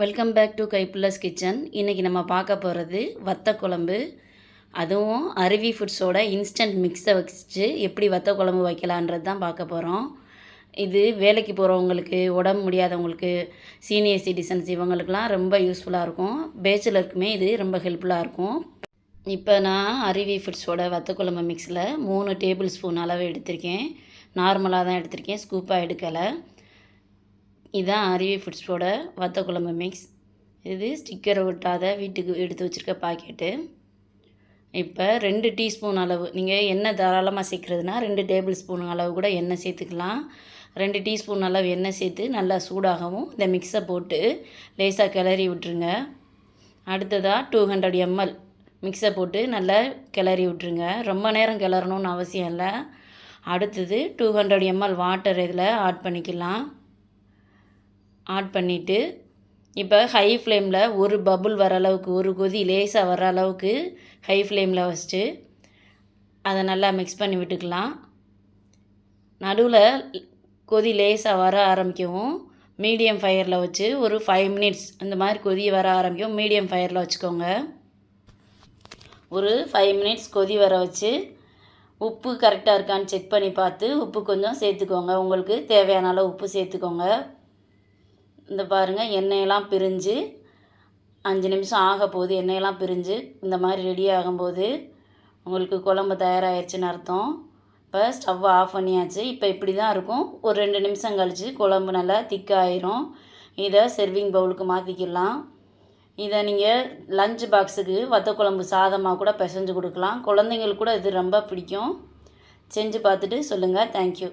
Welcome back to Kaipulla's kitchen இன்றைக்கி நம்ம பார்க்க போகிறது வத்த குழம்பு. அதுவும் அருவி ஃபுட்ஸோட இன்ஸ்டன்ட் மிக்ஸை வச்சு எப்படி வத்த குழம்பு வைக்கலான்றது தான் பார்க்க போகிறோம் இது வேலைக்கு போகிறவங்களுக்கு உடம்பு முடியாதவங்களுக்கு சீனியர் சிட்டிசன்ஸ் இவங்களுக்கெலாம் ரொம்ப யூஸ்ஃபுல்லாக இருக்கும். பேச்சுலருக்குமே இது ரொம்ப ஹெல்ப்ஃபுல்லாக இருக்கும். இப்போ நான் அருவி ஃபுட்ஸோட வத்த குழம்பு மிக்ஸில் மூணு டேபிள் ஸ்பூன் அளவு எடுத்திருக்கேன். நார்மலாக தான் எடுத்திருக்கேன். ஸ்கூப்பாக எடுக்கலை. இதுதான் அருவி ஃபுட்ஸோட வத்த குழம்பு மிக்ஸ் இது ஸ்டிக்கரை ஒட்டாத வீட்டுக்கு எடுத்து வச்சுருக்க பாக்கெட்டு இப்போ ரெண்டு டீஸ்பூன் அளவு நீங்கள் எண்ணெய் தாராளமாக சேர்க்குறதுனா ரெண்டு டேபிள் ஸ்பூன் அளவு கூட எண்ணெய் சேர்த்துக்கலாம். ரெண்டு டீஸ்பூன் அளவு எண்ணெய் சேர்த்து நல்லா சூடாகவும் இந்த மிக்ஸை போட்டு லேசாக கிளறி விட்டுருங்க. அடுத்ததாக டூ ஹண்ட்ரட் எம்எல் மிக்ஸை போட்டு நல்லா கிளறி விட்டுருங்க. ரொம்ப நேரம் கிளறணும்னு அவசியம் இல்லை. அடுத்தது டூ ஹண்ட்ரட் எம்எல் வாட்டர் இதில் ஆட் பண்ணிக்கலாம். ஆட் பண்ணிவிட்டு இப்போ ஹை ஃப்ளேமில் ஒரு பபுள் வர அளவுக்கு ஒரு கொதி லேசாக வர அளவுக்கு ஹை ஃப்ளேமில் வச்சுட்டு அதை நல்லா மிக்ஸ் பண்ணி விட்டுக்கலாம். நடுவில் கொதி லேசாக வர ஆரம்பிக்கவும் மீடியம் ஃபயரில் வச்சு ஒரு ஃபைவ் மினிட்ஸ் அந்த மாதிரி கொதி வர ஆரம்பிக்கும் மீடியம் ஃபயரில் வச்சுக்கோங்க. ஒரு ஃபைவ் மினிட்ஸ் கொதி வர வச்சு உப்பு கரெக்டாக இருக்கான்னு செக் பண்ணி பார்த்து உப்பு கொஞ்சம் சேர்த்துக்கோங்க. உங்களுக்கு தேவையான அளவு உப்பு சேர்த்துக்கோங்க. இந்த பாருங்கள் எண்ணெயெல்லாம் பிரிஞ்சு அஞ்சு நிமிஷம் ஆக போகுது எண்ணெயெல்லாம் பிரிஞ்சு இந்த மாதிரி ரெடி ஆகும்போது உங்களுக்கு குழம்பு தயாராகிடுச்சின்னு அர்த்தம். இப்போ ஸ்டவ் ஆஃப் பண்ணியாச்சு இப்போ இப்படி தான் இருக்கும். ஒரு ரெண்டு நிமிஷம் கழித்து குழம்பு நல்லா திக்காயிரும் இதை செர்விங் பவுலுக்கு மாற்றிக்கிடலாம் இதை நீங்கள் லஞ்ச் பாக்ஸுக்கு வத்த குழம்பு சாதமாக கூட பிசைஞ்சு கொடுக்கலாம். குழந்தைங்களுக்கு கூட இது ரொம்ப பிடிக்கும். செஞ்சு பார்த்துட்டு சொல்லுங்கள் தேங்க்யூ